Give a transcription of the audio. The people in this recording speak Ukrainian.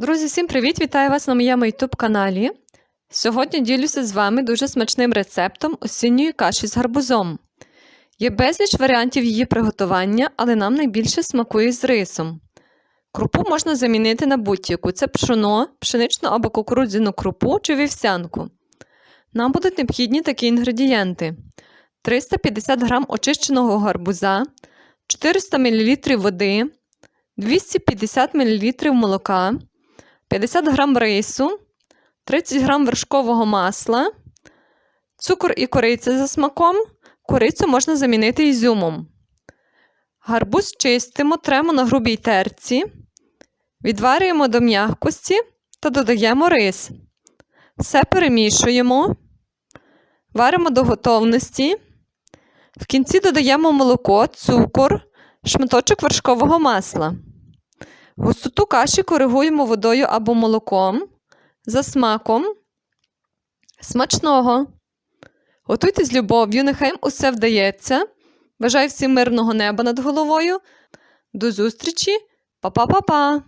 Друзі, всім привіт! Вітаю вас на моєму YouTube каналі. Сьогодні ділюся з вами дуже смачним рецептом осінньої каші з гарбузом. Є безліч варіантів її приготування, але нам найбільше смакує з рисом. Крупу можна замінити на будь-яку це пшоно, пшеничну або кукурудзяну крупу чи вівсянку. Нам будуть необхідні такі інгредієнти: 350 г очищеного гарбуза, 400 мл води, 250 мл молока. 50 г рису, 30 г вершкового масла, цукор і кориця за смаком. Корицю можна замінити ізюмом. Гарбуз чистимо, тремо на грубій терці, відварюємо до м'якості та додаємо рис. Все перемішуємо, варимо до готовності. В кінці додаємо молоко, цукор, шматочок вершкового масла. Густоту каші коригуємо водою або молоком за смаком. Смачного! Готуйте з любов'ю, нехай усе вдається. Бажаю всім мирного неба над головою. До зустрічі! Па-па-па-па!